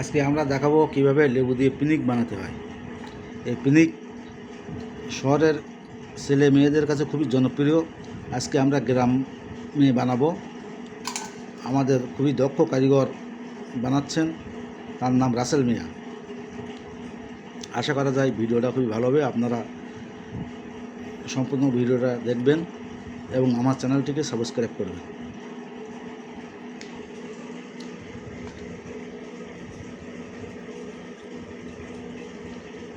আজকে আমরা দেখাবো কীভাবে লেবু দিয়ে পিনিক বানাতে হয়। এই পিনিক শহরের ছেলে মেয়েদের কাছে খুবই জনপ্রিয়। আজকে আমরা গ্রামে বানাবো। আমাদের খুবই দক্ষ কারিগর বানাচ্ছেন। তার নাম রাসেল মিয়া। আশা করা যায় ভিডিওটা খুবই ভালো হবে। আপনারা সম্পূর্ণ ভিডিওটা দেখবেন এবং আমার চ্যানেলটিকে সাবস্ক্রাইব করবেন।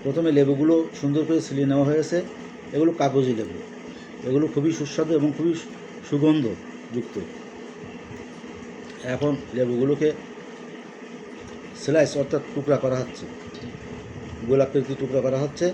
প্রথমে লেবুগুলো সুন্দর করে ছিলিয়ে নেওয়া হয়েছে এগুলো কাগজি লেবু। এগুলো খুবই সুস্বাদু এবং খুবই সুগন্ধ যুক্ত। এখন লেবুগুলোকে স্লাইস অর্থাৎ টুকরা করা হচ্ছে। গোলাকৃতি টুকরা করা হচ্ছে।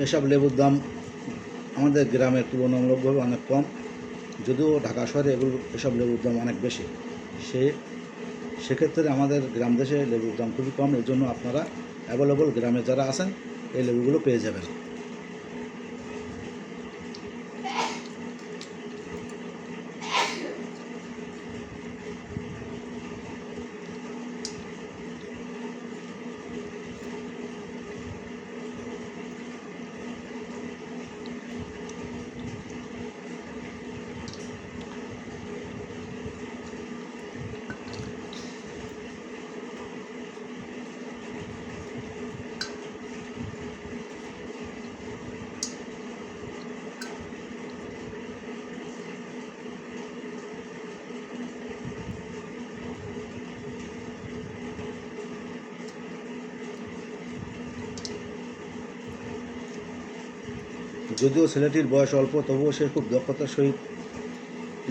এসব লেবুর দাম আমাদের গ্রামের তুলনামূলকভাবে অনেক কম। যদিও ঢাকা শহরে এগুলো এসব লেবুর দাম অনেক বেশি। সে সেক্ষেত্রে আমাদের গ্রাম দেশে লেবুর দাম খুবই কম। এর জন্য আপনারা অ্যাভেলেবল গ্রামে যারা আছেন, এই লেবুগুলো পেয়ে যাবেন। যদিও ছেলেটির বয়স অল্প, তবুও সে খুব দক্ষতার সহিত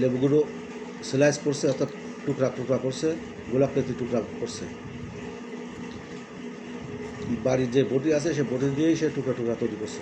লেবুগুলো স্লাইস করছে, অর্থাৎ টুকরা টুকরা করছে গোলাকৃতি টুকরা করছে। বাড়ির যে বটি আছে, সে বটি দিয়েই সে টুকরা টুকরা তৈরি করছে।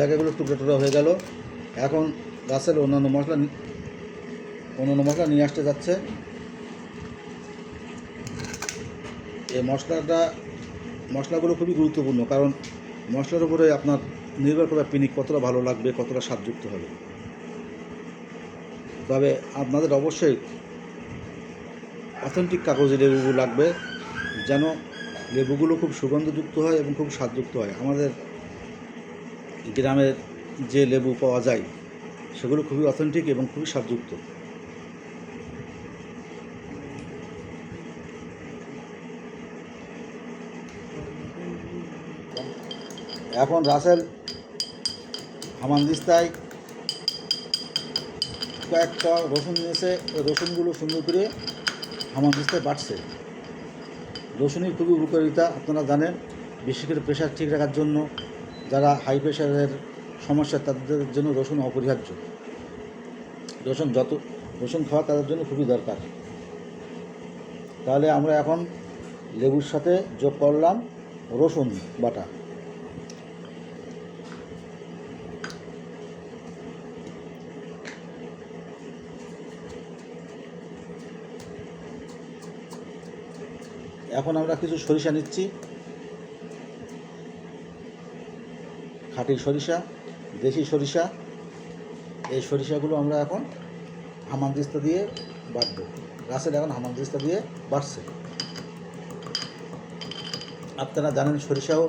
জায়গাগুলো টুকরো টুকরো হয়ে গেল। এখন গাছের অন্যান্য মশলা অন্যান্য মশলা নিয়ে আসতে যাচ্ছে। এই মশলাটা, মশলাগুলো খুবই গুরুত্বপূর্ণ, কারণ মশলার উপরে আপনার নির্ভর করে পিনিক কতটা ভালো লাগবে, কতটা স্বাদযুক্ত হবে। তবে আপনাদের অবশ্যই অথেন্টিক কাগজে লেবু লাগবে, যেন লেবুগুলো খুব সুগন্ধযুক্ত হয় এবং খুব স্বাদযুক্ত হয়। আমাদের গ্রামের যে লেবু পাওয়া যায়, সেগুলো খুবই অথেন্টিক এবং খুবই স্বাদযুক্ত। এখন রাসেল হামানদিস্তায় কয়েকটা রসুন নিয়েছে রসুনগুলো সুন্দর করে হামানদিস্তায় বাড়ছে রসুনের খুবই উপকারিতা, আপনারা জানেন বিশেষ করে প্রেশার ঠিক রাখার জন্য যারা হাই প্রেশারের সমস্যা, তাদের জন্য রসুন অপরিহার্য। রসুন যত, রসুন খাওয়া তাদের জন্য খুবই দরকার। তাহলে আমরা এখন লেবুর সাথে যোগ করলাম রসুন বাটা। এখন আমরা কিছু সরিষা নিচ্ছি। খাঁটি সরিষা, দেশি সরিষা, এই সরিষাগুলো আমরা এখন হামানদিস্তা দিয়ে বাড়ব গাছের এখন হামানদিস্তা দিয়ে বাড়ছে আপনারা জানেন সরিষাও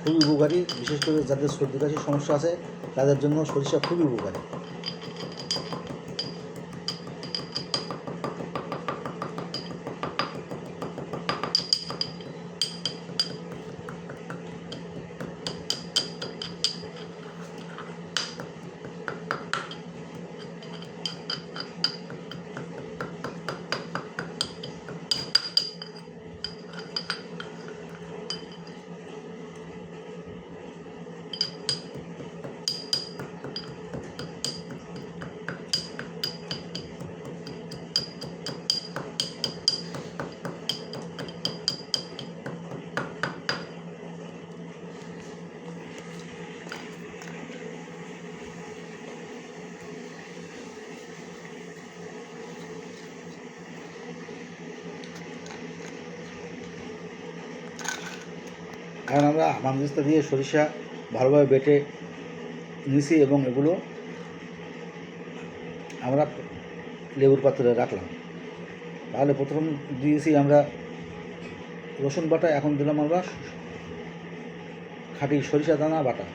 খুবই উপকারী, বিশেষ করে যাদের সর্দি কাশির সমস্যা আছে, তাদের জন্য সরিষা খুবই উপকারী। এখন আমরা হামানদিস্তা দিয়ে সরিষা ভালোভাবে বেটে নিছি এবং এগুলো আমরা লেবুর পাত্রে রাখলাম। তাহলে প্রথম দিয়েছি আমরা রসুন বাটা, এখন দিলাম আমরা খাঁটি সরিষা দানা বাটা।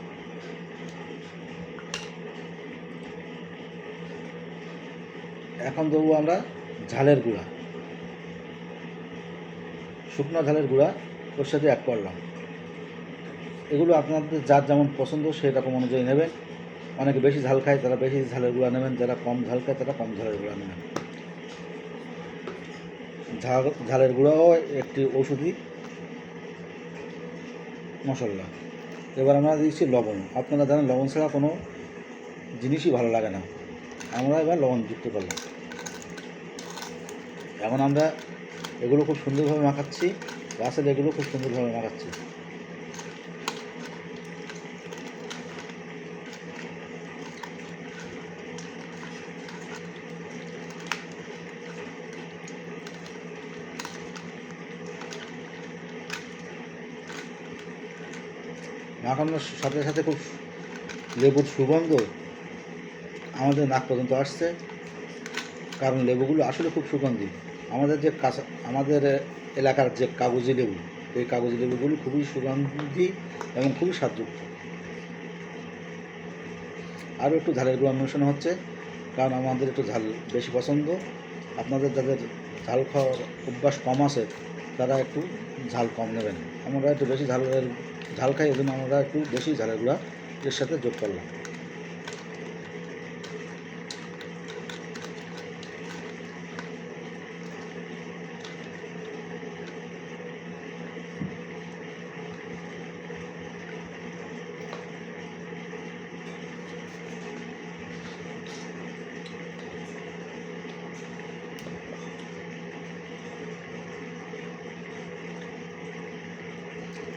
এখন দেবো আমরা ঝালের গুঁড়া। শুকনো ঝালের গুঁড়া ওর সাথে অ্যাড করলাম। এগুলো আপনাদের যার যেমন পছন্দ সেই রকম অনুযায়ী নেবেন অনেকে বেশি ঝাল খায়, তারা বেশি ঝালের গুঁড়া নেবেন, যারা কম ঝাল খায় তারা কম ঝালের গুঁড়া নেবেন। ঝাল, ঝালের গুঁড়াও একটি ঔষধি মশলা। এবার আমরা দিচ্ছি লবণ। আপনারা জানেন, লবণ ছাড়া কোনো জিনিসই ভালো লাগে না। আমরা এবার লবণ যুক্ত করলাম। এখন আমরা এগুলো খুব সুন্দরভাবে মাখাচ্ছি, গাছের এগুলো খুব সুন্দরভাবে মাখাচ্ছি। মাখানোর সাথে সাথে খুব লেবুর সুগন্ধ আমাদের নাক পর্যন্ত আসছে, কারণ লেবুগুলো আসলে খুব সুগন্ধি। আমাদের যে কাঁচা, আমাদের এলাকার যে কাগজি লেবু, এই কাগজি লেবুগুলো খুবই সুগন্ধি এবং খুবই স্বাদযুক্ত। আরও একটু ঝালের গুঁড়া মেশানো হচ্ছে, কারণ আমাদের একটু ঝাল বেশি পছন্দ। আপনাদের যাদের ঝাল খাওয়ার অভ্যাস কম আছে তারা একটু ঝাল কম নেবেন। আমরা একটু বেশি ঝাল ঝাল খাই এই জন্য আমরা একটু বেশি ঝালের গুঁড়া এর সাথে যোগ করলাম।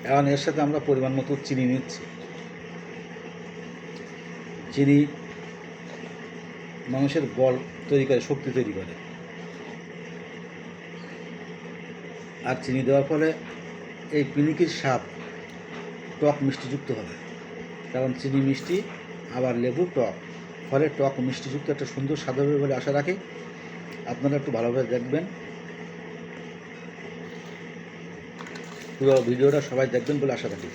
এখন এর সাথে আমরা পরিমাণ মতো চিনি নিচ্ছি। চিনি মানুষের বল তৈরি করে, শক্তি তৈরি করে। আর চিনি দেওয়ার ফলে এই পিনিকির স্বাদ টক মিষ্টিযুক্ত হবে। কারণ চিনি মিষ্টি, আবার লেবু টক। ফলে টক মিষ্টিযুক্ত একটা সুন্দর স্বাদ হবে বলে আশা রাখি। আপনারা একটু ভালোভাবে দেখবেন। পুরো ভিডিওটা সবাই দেখবেন বলে আশা রাখি।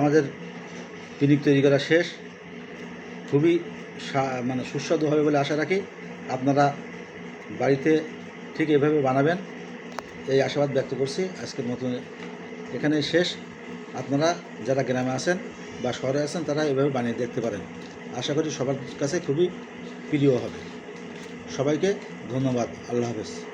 আমাদের ক্লিনিক তৈরি করা শেষ। খুবই মানে সুস্বাদু হবে বলে আশা রাখি। আপনারা বাড়িতে ঠিক এভাবে বানাবেন, এই আশাবাদ ব্যক্ত করছি। আজকের মতন এখানে শেষ। আপনারা যারা গ্রামে আছেন বা শহরে আছেন, তারা এভাবে বানিয়ে দেখতে পারেন। আশা করি সবার কাছে খুবই প্রিয় হবে। সবাইকে ধন্যবাদ। আল্লাহ হাফেজ।